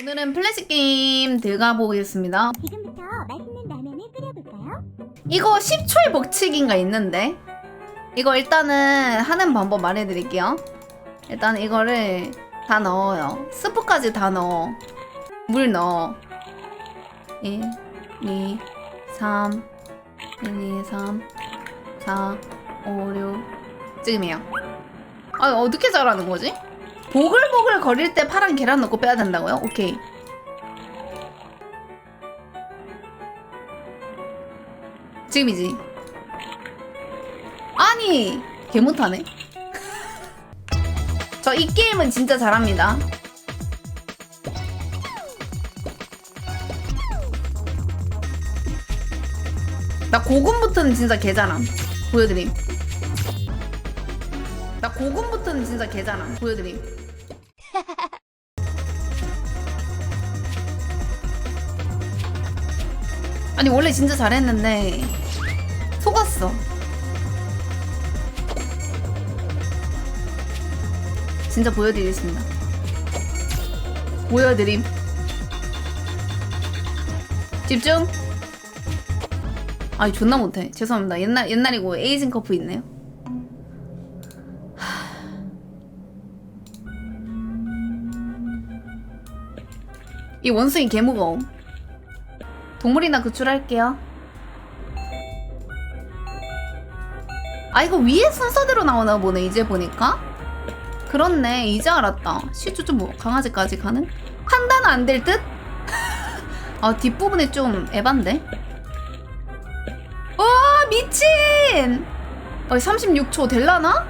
오늘은 플래시 게임 들어가 보겠습니다. 지금부터 맛있는 라면을 끓여볼까요? 이거 10초의 법칙인가 있는데 이거 일단은 하는 방법 말해드릴게요. 일단 이거를 다 넣어요. 스프까지 다 넣어. 물 넣어. 1, 2, 3, 1, 2, 3, 4, 5, 6 지금이에요. 아 어떻게 잘하는 거지? 보글보글 거릴 때 파란 계란 넣고 빼야 된다고요? 오케이. 지금이지. 아니 개 못하네. 저 이 게임은 진짜 잘합니다. 나 고군부터는 진짜 개잘함. 보여드림. 나 고군부터는 진짜 개잘함. 보여드림. 아니 원래 진짜 잘했는데 속았어. 진짜 보여드리겠습니다. 보여드림. 집중. 아니 존나 못해. 죄송합니다. 옛날 옛날이고 에이징 커프 있네요. 하. 이 원숭이 개 무거워. 동물이나 구출할게요. 아 이거 위에 순서대로 나오나 보네 이제 보니까. 그렇네 이제 알았다. 시주 좀 강아지까지 가는? 판단 안 될 듯? 아 뒷부분에 좀 에반데? 와 미친! 어 36초 될라나?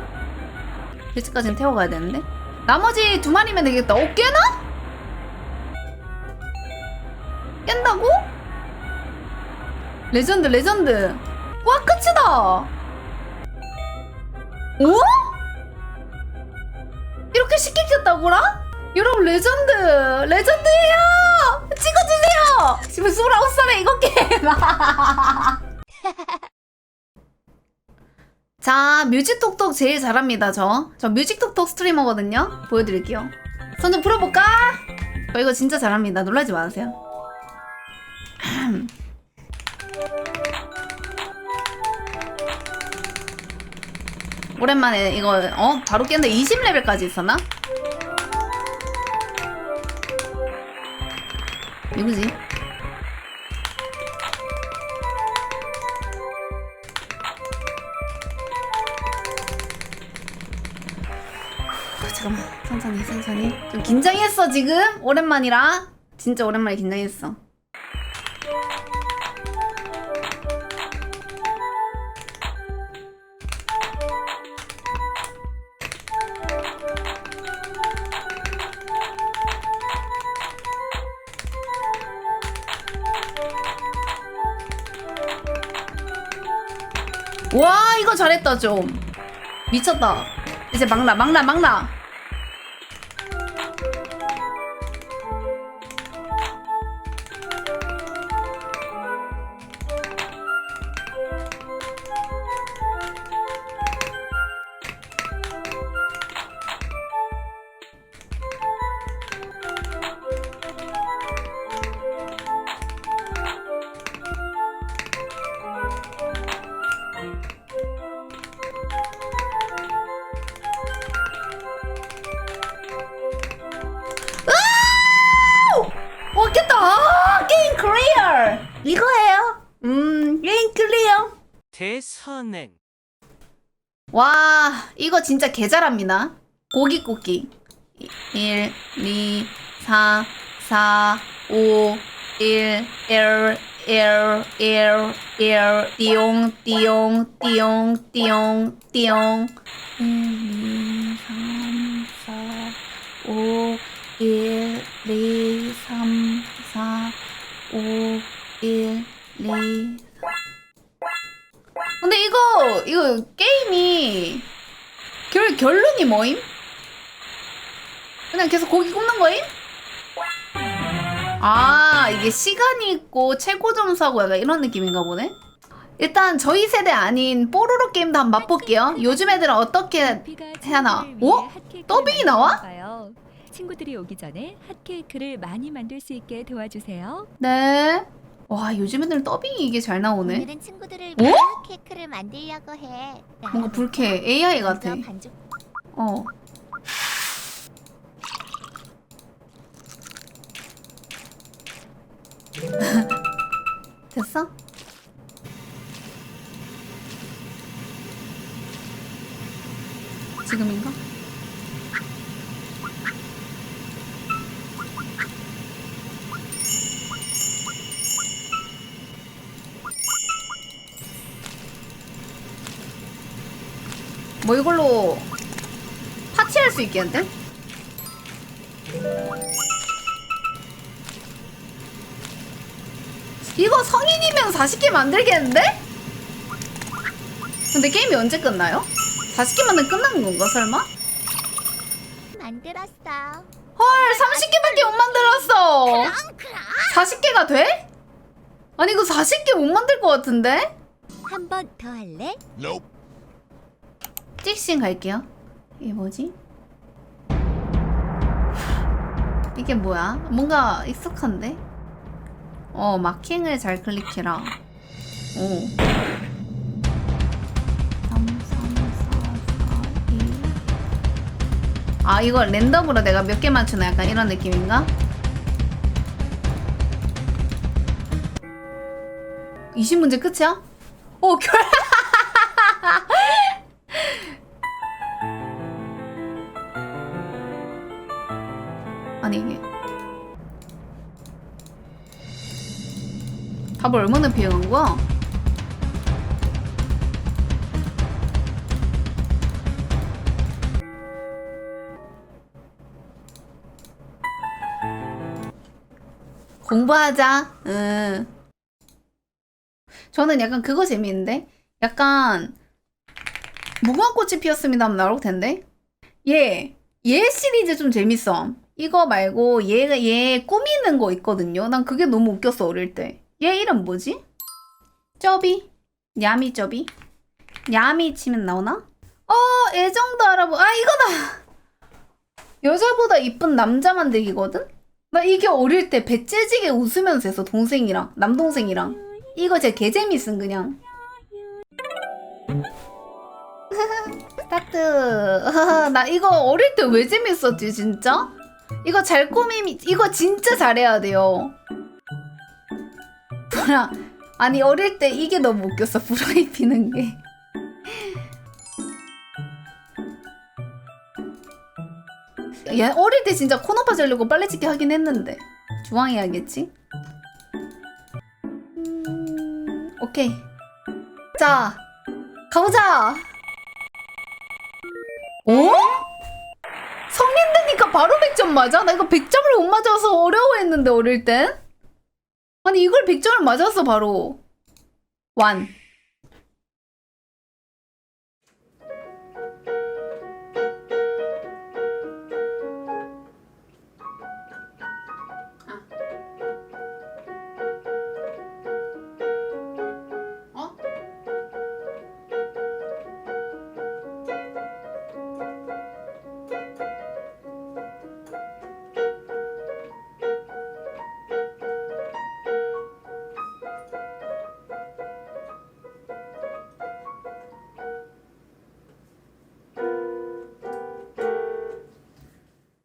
일찍까지는 태워가야 되는데? 나머지 두 마리면 되겠다. 어 깨나? 깬다고? 레전드 레전드. 와 끝이다. 오? 이렇게 쉽게 깼다고라? 여러분 레전드. 레전드예요. 찍어주세요. 지금 29살에 이거 게임. 자 뮤직톡톡 제일 잘합니다 저. 저 뮤직톡톡 스트리머거든요. 보여드릴게요. 손 좀 풀어볼까? 저 이거 진짜 잘합니다. 놀라지 마세요 오랜만에 이거 어? 바로 깼는데 20레벨까지 있었나? 누구지? 후, 잠깐만. 천천히 천천히. 좀 긴장했어 지금? 오랜만이라? 진짜 오랜만에 긴장했어 와 이거 잘했다 좀. 미쳤다. 이제 막나 막나 막나 이거예요. 음 게임 클리어. 대선행. 와 이거 진짜 개잘합니다. 고기 굽기. 1 2 3 4 5 1 1 1 1 1 띠용 띠용 띠용 띠용 띠용. 1 2 3 4 5 1 2 결 결론이 뭐임? 그냥 계속 고기 굽는 거임? 아 이게 시간이 있고 최고 점수하고 약간 이런 느낌인가 보네. 일단 저희 세대 아닌 뽀로로 게임도 한번 맛볼게요. 요즘 애들은 어떻게 해나? 오? 더빙이 나와? 친구들이 오기 전에 핫케이크를 많이 만들 수 있게 도와주세요. 네. 와 요즘 애들 더빙이 이게 잘 나오네. 오늘은 친구들을 어? 위해 케이크를 만들려고 해. 뭔가 불쾌해. AI 같아. 반죽 어. 됐어? 지금인가? 뭐 이걸로 파티할 수 있겠는데? 이거 성인이면 40개 만들겠는데? 근데 게임이 언제 끝나요? 40개 만들면 끝나는 건가 설마? 만들었어. 헐 30개밖에 못 만들었어 그럼 그럼 40개가 돼? 아니 이거 40개 못 만들 것 같은데? 한 번 더 할래? 찍신 갈게요 이게 뭐지? 이게 뭐야? 뭔가 익숙한데? 어 마킹을 잘 클릭해라 오 3, 3, 4, 4, 2. 아 이거 랜덤으로 내가 몇 개 맞추나 약간 이런 느낌인가? 20문제 끝이야? 오 결... 아니 이게 답을 얼마나 비행한 거야? 공부하자. 응. 저는 약간 그거 재미있는데? 약간 무궁화 꽃이 피었습니다 하면 나올 텐데? 얘, 얘 시리즈 좀 재밌어. 이거 말고 얘가 얘 꾸미는 거 있거든요. 난 그게 너무 웃겼어 어릴 때. 얘 이름 뭐지? 쩌비, 냐미 쩌비, 냐미 치면 나오나? 어 애정도 알아보. 아 이거다. 여자보다 이쁜 남자 만들기거든. 나 이게 어릴 때 배째지게 웃으면서 했어 동생이랑 남동생이랑. 이거 제 개재밌음 그냥. 스타트. 나 이거 어릴 때 왜 재밌었지 진짜? 이거 잘 꾸밈 이거 진짜 잘해야 돼요. 뭐라 아니 어릴 때 이게 너무 웃겼어 브라이 피는 게. 얘 어릴 때 진짜 코너 파자려고 빨래짓기 하긴 했는데 주황 해야겠지? 음, 오케이 자 가보자 어? 바로 100점 맞아? 나 이거 100점을 못 맞아서 어려워했는데 어릴 땐? 아니 이걸 100점을 맞았어 바로 완